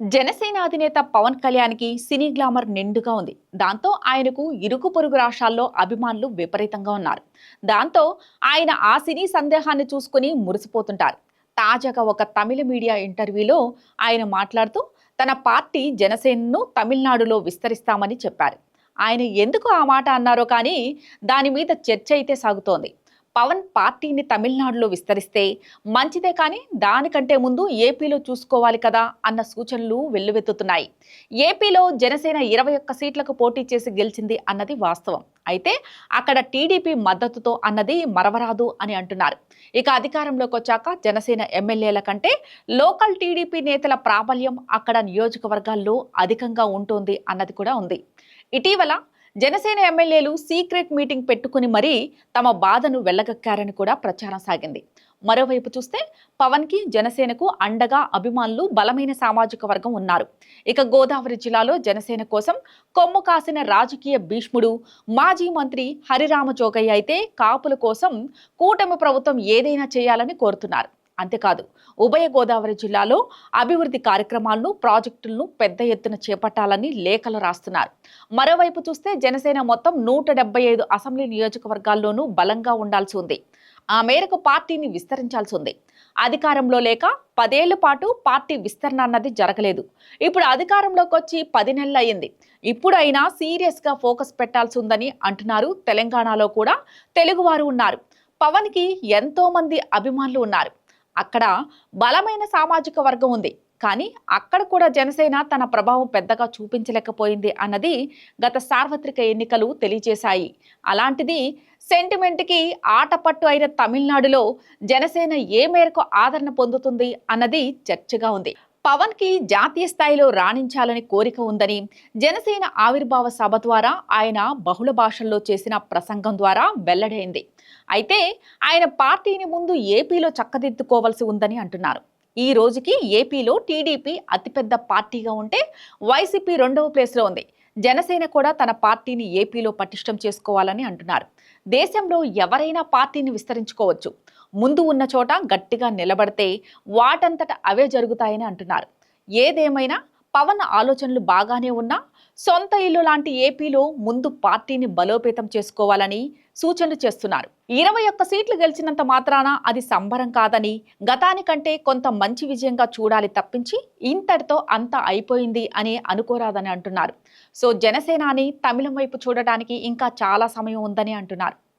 జనసేన అధినేత పవన్ కళ్యాణ్కి సినీ గ్లామర్ నిండుగా ఉంది. దాంతో ఆయనకు ఇరుకు పొరుగు రాష్ట్రాల్లో అభిమానులు విపరీతంగా ఉన్నారు. దాంతో ఆయన ఆ సినీ సందేహాన్ని చూసుకుని మురిసిపోతుంటారు. తాజాగా ఒక తమిళ మీడియా ఇంటర్వ్యూలో ఆయన మాట్లాడుతూ తన పార్టీ జనసేనను తమిళనాడులో విస్తరిస్తామని చెప్పారు. ఆయన ఎందుకు ఆ మాట అన్నారో కానీ దాని మీద చర్చ అయితే సాగుతోంది. పవన్ పార్టీని తమిళనాడులో విస్తరిస్తే మంచిదే కానీ దానికంటే ముందు ఏపీలో చూసుకోవాలి కదా అన్న సూచనలు వెల్లువెత్తుతున్నాయి. ఏపీలో జనసేన ఇరవై ఒక్క సీట్లకు పోటీ చేసి గెలిచింది అన్నది వాస్తవం. అయితే అక్కడ టీడీపీ మద్దతుతో అన్నది మరవరాదు అని అంటున్నారు. ఇక అధికారంలోకి వచ్చాక జనసేన ఎమ్మెల్యేల కంటే లోకల్ టీడీపీ నేతల ప్రాబల్యం అక్కడ నియోజకవర్గాల్లో అధికంగా ఉంటుంది అన్నది కూడా ఉంది. ఇటీవల జనసేన ఎమ్మెల్యేలు సీక్రెట్ మీటింగ్ పెట్టుకుని మరీ తమ బాధను వెళ్ళగక్కారని కూడా ప్రచారం సాగింది. మరోవైపు చూస్తే పవన్కి జనసేనకు అండగా అభిమానులు బలమైన సామాజిక వర్గం ఉన్నారు. ఇక గోదావరి జిల్లాలో జనసేన కోసం కొమ్ము కాసిన రాజకీయ భీష్ముడు మాజీ మంత్రి హరిరామ జోగయ్య అయితే కాపుల కోసం కూటమి ప్రభుత్వం ఏదైనా చేయాలని కోరుతున్నారు. అంతేకాదు ఉభయ గోదావరి జిల్లాలో అభివృద్ధి కార్యక్రమాలను ప్రాజెక్టులను పెద్ద ఎత్తున చేపట్టాలని లేఖలు రాస్తున్నారు. మరోవైపు చూస్తే జనసేన మొత్తం నూట ఐదు అసెంబ్లీ నియోజకవర్గాల్లోనూ బలంగా ఉండాల్సి ఉంది. ఆ మేరకు పార్టీని విస్తరించాల్సి ఉంది. అధికారంలో లేక పదేళ్ళ పాటు పార్టీ విస్తరణ అన్నది జరగలేదు. ఇప్పుడు అధికారంలోకి వచ్చి పది నెలలు అయింది ఇప్పుడైనా సీరియస్గా ఫోకస్ పెట్టాల్సి ఉందని అంటున్నారు తెలంగాణలో కూడా తెలుగువారు ఉన్నారు. పవన్కి ఎంతోమంది అభిమానులు ఉన్నారు. అక్కడ బలమైన సామాజిక వర్గం ఉంది. కానీ అక్కడ కూడా జనసేన తన ప్రభావం పెద్దగా చూపించలేకపోయింది అన్నది గత సార్వత్రిక ఎన్నికలు తెలియజేశాయి. అలాంటిది సెంటిమెంట్కి ఆటపట్టు అయిన తమిళనాడులో జనసేన ఏ మేరకు ఆదరణ పొందుతుంది అన్నది చర్చగా ఉంది. పవన్కి జాతీయ స్థాయిలో రాణించాలని కోరిక ఉందని జనసేన ఆవిర్భావ సభ ద్వారా ఆయన బహుళ భాషల్లో చేసిన ప్రసంగం ద్వారా వెల్లడైంది. అయితే ఆయన పార్టీని ముందు ఏపీలో చక్కదిద్దుకోవాల్సి ఉందని అంటున్నారు. ఈ రోజుకి ఏపీలో టీడీపీ అతిపెద్ద పార్టీగా ఉంటే వైసీపీ రెండవ ప్లేస్లో ఉంది. జనసేన కూడా తన పార్టీని ఏపీలో పటిష్టం చేసుకోవాలని అంటున్నారు. దేశంలో ఎవరైనా పార్టీని విస్తరించుకోవచ్చు. ముందు ఉన్న చోట గట్టిగా నిలబడితే వాటంతట అవే జరుగుతాయని అంటున్నారు. ఏదేమైనా పవన్ ఆలోచనలు బాగానే ఉన్నా సొంత ఇల్లు లాంటి ఏపీలో ముందు పార్టీని బలోపేతం చేసుకోవాలని సూచనలు చేస్తున్నారు. ఇరవై ఒక్క సీట్లు గెలిచినంత మాత్రాన అది సంబరం కాదని గతానికంటే కొంత మంచి విజయంగా చూడాలి తప్పించి ఇంతటితో అంతా అయిపోయింది అని అనుకోరాదని అంటున్నారు. సో జనసేనాని తమిళం వైపు చూడటానికి ఇంకా చాలా సమయం ఉందని అంటున్నారు.